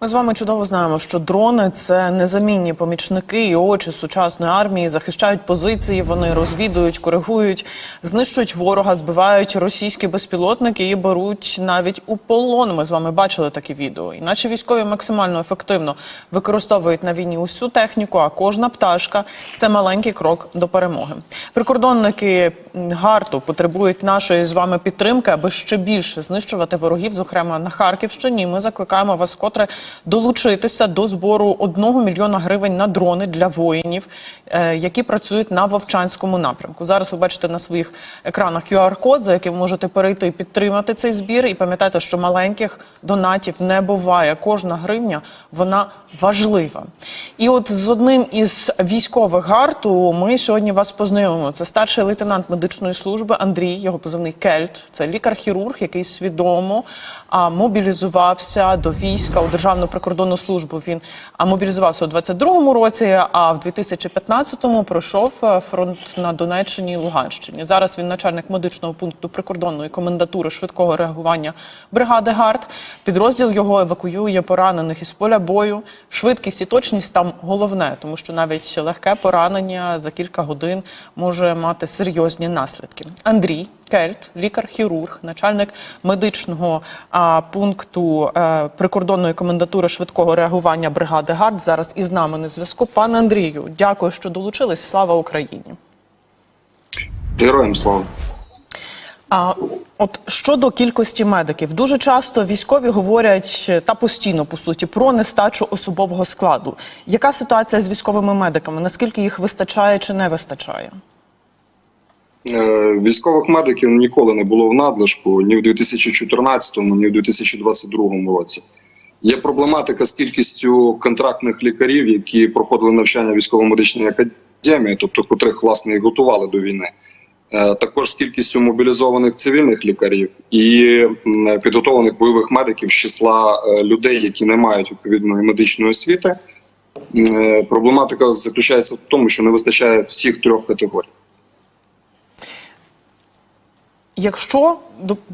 Ми з вами чудово знаємо, що дрони це незамінні помічники і очі сучасної армії, захищають позиції, вони розвідують, коригують, знищують ворога, збивають російські безпілотники і беруть навіть у полон. Ми з вами бачили такі відео. І наші військові максимально ефективно використовують на війні усю техніку, а кожна пташка це маленький крок до перемоги. Прикордонники гарту потребують нашої з вами підтримки, аби ще більше знищувати ворогів, зокрема на Харківщині. Ми закликаємо вас вкотре долучитися до збору 1 мільйона гривень на дрони для воїнів, е, які працюють на Вовчанському напрямку. Зараз ви бачите на своїх екранах QR-код, за яким можете перейти і підтримати цей збір. І пам'ятайте, що маленьких донатів не буває. Кожна гривня вона важлива. І от з одним із військових гарту ми сьогодні вас познайомимо. Це старший лейтенант медичної служби Андрій, його позивний Кельт. Це лікар-хірург, який свідомо мобілізувався до війська у Державну прикордонну службу. Він мобілізувався у 22-му році, а в 2015-му пройшов е, фронт на Донеччині і Луганщині. Зараз він начальник медичного пункту прикордонної комендатури швидкого реагування бригади ГАРД. Підрозділ його евакуює поранених із поля бою. Швидкість і точність там головне, тому що навіть легке поранення за кілька годин може мати серйозні наслідки. Андрій Кельт, лікар-хірург, начальник медичного а, пункту е, прикордонної комендатури швидкого реагування бригади ГАРД. Зараз із нами на зв'язку. Пане Андрію, дякую, що долучились. Слава Україні. Героям слава. А от щодо кількості медиків, дуже часто військові говорять та постійно по суті про нестачу особового складу. Яка ситуація з військовими медиками? Наскільки їх вистачає чи не вистачає? Е, Військових медиків ніколи не було в надлишку ні в 2014, ні в 2022 році. Є проблематика з кількістю контрактних лікарів, які проходили навчання військово-медичної академії, тобто котрих власне і готували до війни. Е, Також з кількістю мобілізованих цивільних лікарів і м, підготовлених бойових медиків з числа е, людей, які не мають відповідної медичної освіти. Проблематика заключається в тому, що не вистачає всіх трьох категорій. Якщо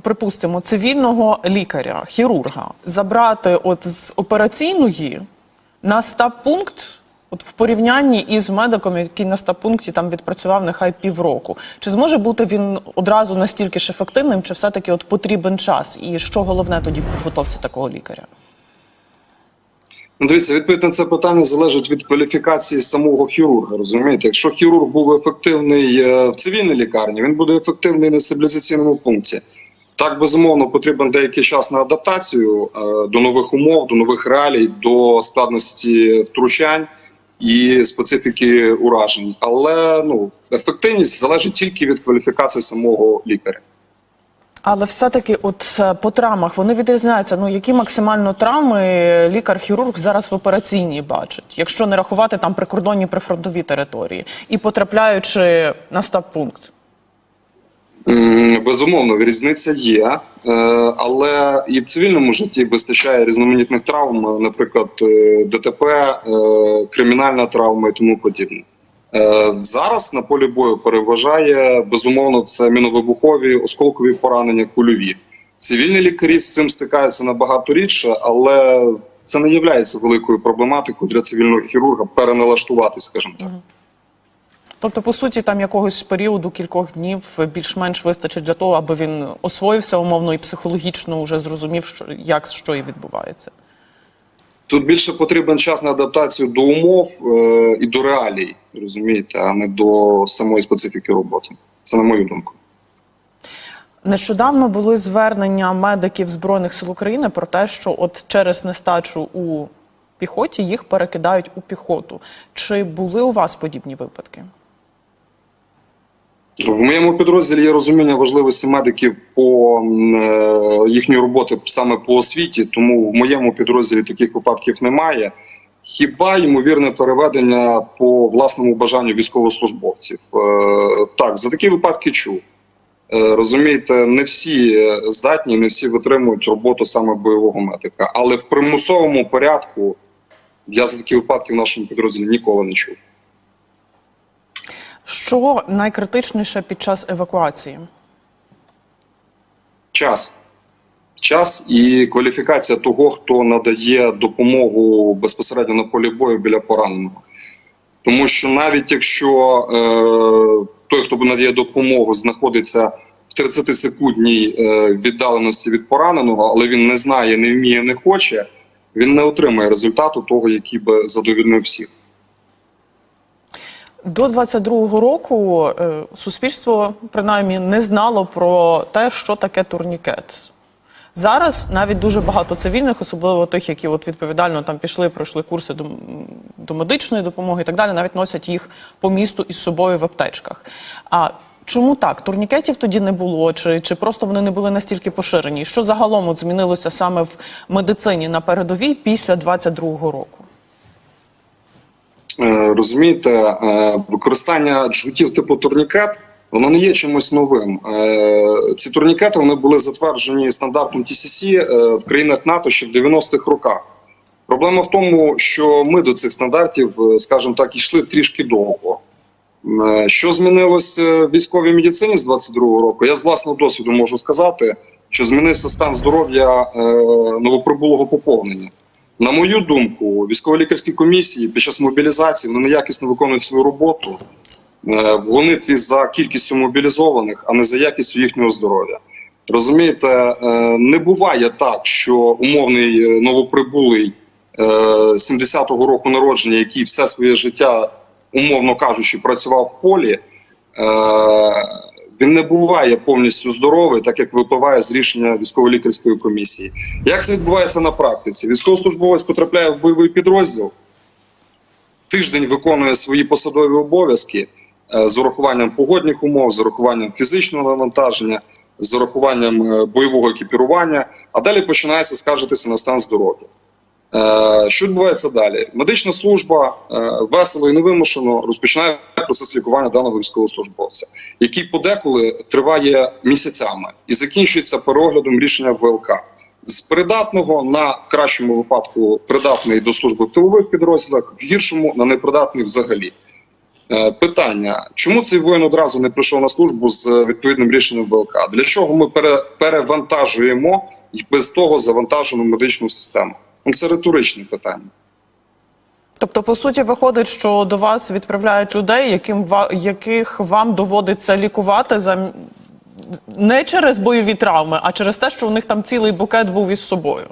припустимо цивільного лікаря, хірурга забрати от з операційної на стаб-пункт, от в порівнянні із медиком, який на стаб-пункті там відпрацював нехай півроку, чи зможе бути він одразу настільки ж ефективним, чи все-таки от потрібен час? І що головне тоді в підготовці такого лікаря? Ну, дивіться, відповідь на це питання залежить від кваліфікації самого хірурга. Розумієте, якщо хірург був ефективний е, в цивільній лікарні, він буде ефективний на стабілізаційному пункті. Так, безумовно, потрібен деякий час на адаптацію е, до нових умов, до нових реалій, до складності втручань і специфіки уражень. Але ну ефективність залежить тільки від кваліфікації самого лікаря. Але все-таки, от е, по травмах вони відрізняються. Ну які максимально травми лікар-хірург зараз в операційній бачить, якщо не рахувати там прикордонні прифронтові території, і потрапляючи на стаб-пункт. Безумовно, різниця є, е, але і в цивільному житті вистачає різноманітних травм, наприклад, е, ДТП, кримінальна травма і тому подібне. Е, Зараз на полі бою переважає безумовно це міновибухові, осколкові поранення, кульові. Цивільні лікарі з цим стикаються набагато рідше, але це не є великою проблематикою для цивільного хірурга переналаштуватись, скажімо так. Тобто, по суті, там якогось періоду кількох днів більш-менш вистачить для того, аби він освоївся умовно і психологічно вже зрозумів, що як що і відбувається. Тут більше потрібен час на адаптацію до умов е, і до реалій, розумієте, а не до самої специфіки роботи. Це на мою думку. Нещодавно були звернення медиків Збройних сил України про те, що от через нестачу у піхоті їх перекидають у піхоту. Чи були у вас подібні випадки? В моєму підрозділі є розуміння важливості медиків по е, їхньої роботи саме по освіті, тому в моєму підрозділі таких випадків немає. Хіба ймовірне переведення по власному бажанню військовослужбовців? Е, Так, за такі випадки чув. Е, Розумієте, не всі здатні, не всі витримують роботу саме бойового медика. Але в примусовому порядку я за такі випадки в нашому підрозділі ніколи не чув. Що найкритичніше під час евакуації? Час. час і кваліфікація того, хто надає допомогу безпосередньо на полі бою біля пораненого. Тому що навіть якщо е, той, хто надає допомогу, знаходиться в 30-секундній е, віддаленості від пораненого, але він не знає, не вміє, не хоче, він не отримає результату того, який би задовільнив всіх. До 22-го року е, суспільство принаймні не знало про те, що таке турнікет. Зараз навіть дуже багато цивільних, особливо тих, які от відповідально там пішли, пройшли курси до, до медичної допомоги і так далі, навіть носять їх по місту із собою в аптечках. А чому так? Турнікетів тоді не було, чи, чи просто вони не були настільки поширені? Що загалом от змінилося саме в медицині на передовій після 22-го року? Е, Розумієте, е, використання джгутів типу турнікет воно не є чимось новим. Е, Ці турнікети вони були затверджені стандартом TCC в країнах НАТО ще в 90-х роках. Проблема в тому, що ми до цих стандартів, скажімо так, йшли трішки довго. Що змінилося в військовій медицині з 22-го року? Я з власного досвіду можу сказати, що змінився стан здоров'я новоприбулого поповнення. На мою думку, військово-лікарські комісії під час мобілізації вони неякісно виконують свою роботу е, в за кількістю мобілізованих, а не за якістю їхнього здоров'я. Розумієте, е, не буває так, що умовний е, новоприбулий е, 70-го року народження, який все своє життя, умовно кажучи, працював в полі. Він не буває повністю здоровий, так як випливає з рішення військово-лікарської комісії. Як це відбувається на практиці? Військовослужбовець потрапляє в бойовий підрозділ, тиждень виконує свої посадові обов'язки е, з урахуванням погодних умов, з урахуванням фізичного навантаження, з урахуванням е, бойового екіпірування, а далі починається скаржитися на стан здоров'я. Е, Що відбувається далі? Медична служба е, весело і невимушено розпочинає процес лікування даного військовослужбовця, який подеколи триває місяцями і закінчується переоглядом рішення ВЛК. З придатного на в кращому випадку придатний до служби в тилових підрозділах, в гіршому на непридатний взагалі. Е, Питання: чому цей воїн одразу не прийшов на службу з відповідним рішенням ВЛК? Для чого ми пере, перевантажуємо і без того завантажену медичну систему? Ну, це риторичне питання. Тобто, по суті, виходить, що до вас відправляють людей, яким яких вам доводиться лікувати за не через бойові травми, а через те, що у них там цілий букет був із собою.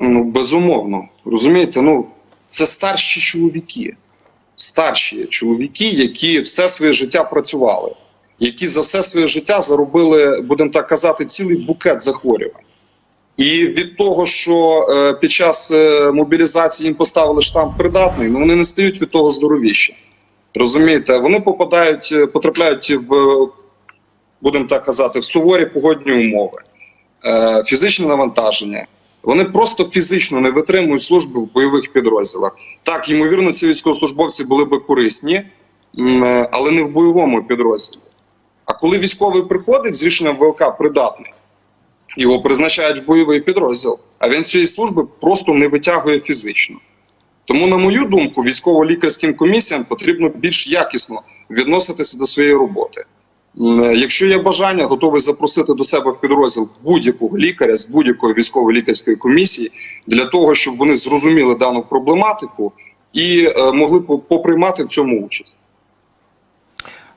Ну, безумовно. Розумієте, ну це старші чоловіки. Старші чоловіки, які все своє життя працювали, які за все своє життя заробили, будемо так казати, цілий букет захворювань. І від того, що е, під час е, мобілізації їм поставили штамп придатний, ну вони не стають від того здоровіші. Розумієте, вони попадають, е, потрапляють в, будемо так казати, в суворі погодні умови, е, фізичне навантаження. Вони просто фізично не витримують служби в бойових підрозділах. Так, ймовірно, ці військовослужбовці були би корисні, е, але не в бойовому підрозділі. А коли військовий приходить з рішенням ВЛК придатний, його призначають в бойовий підрозділ, а він цієї служби просто не витягує фізично. Тому, на мою думку, військово-лікарським комісіям потрібно більш якісно відноситися до своєї роботи. Е, Якщо є бажання, готовий запросити до себе в підрозділ будь-якого лікаря з будь-якої військово-лікарської комісії для того, щоб вони зрозуміли дану проблематику і е, могли поприймати в цьому участь.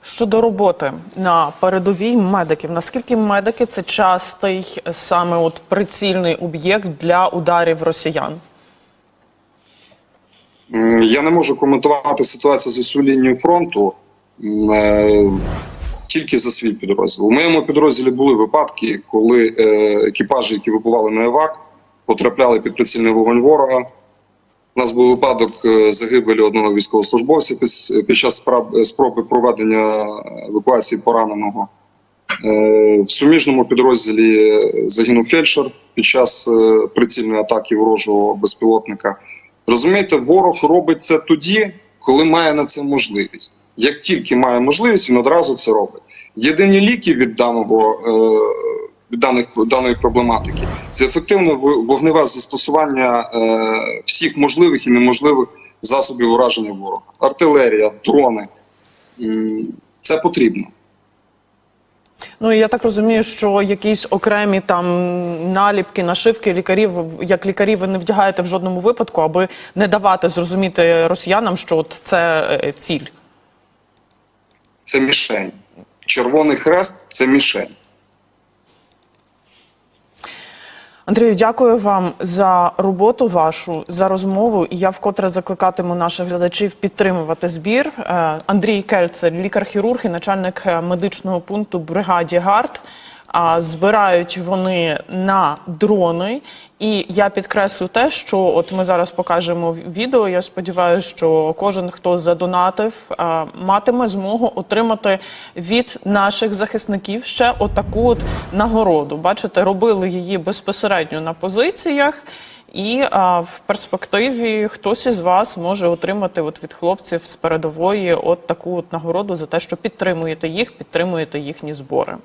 Щодо роботи на передовій медиків, наскільки медики це частий саме от прицільний об'єкт для ударів росіян? Я не можу коментувати ситуацію за всю лінію фронту е, тільки за свій підрозділ. У моєму підрозділі були випадки, коли е, екіпажі, які вибували на ЕВАК, потрапляли під прицільний вогонь ворога. У нас був випадок е, загибелі одного військовослужбовця під, час спроб, спроби проведення евакуації пораненого. Е, В суміжному підрозділі загинув фельдшер під час е, прицільної атаки ворожого безпілотника. Розумієте, ворог робить це тоді, коли має на це можливість. Як тільки має можливість, він одразу це робить. Єдині ліки від даного е, даних даної проблематики це ефективне вогневе застосування е, всіх можливих і неможливих засобів ураження ворога. Артилерія, дрони. Це потрібно. Ну і я так розумію, що якісь окремі там наліпки, нашивки лікарів, як лікарі, ви не вдягаєте в жодному випадку, аби не давати зрозуміти росіянам, що от це е, ціль. Це мішень. Червоний хрест це мішень. Андрію, дякую вам за роботу вашу, за розмову. І я вкотре закликатиму наших глядачів підтримувати збір. Е, Андрій Кельцер, лікар-хірург і начальник е, медичного пункту бригаді ГАРД. А збирають вони на дрони. І я підкреслю те, що от ми зараз покажемо відео. Я сподіваюся, що кожен, хто задонатив, е, матиме змогу отримати від наших захисників ще отаку от нагороду. Бачите, робили її безпосередньо на позиціях. І а, в перспективі хтось із вас може отримати от від хлопців з передової от таку от нагороду за те, що підтримуєте їх, підтримуєте їхні збори.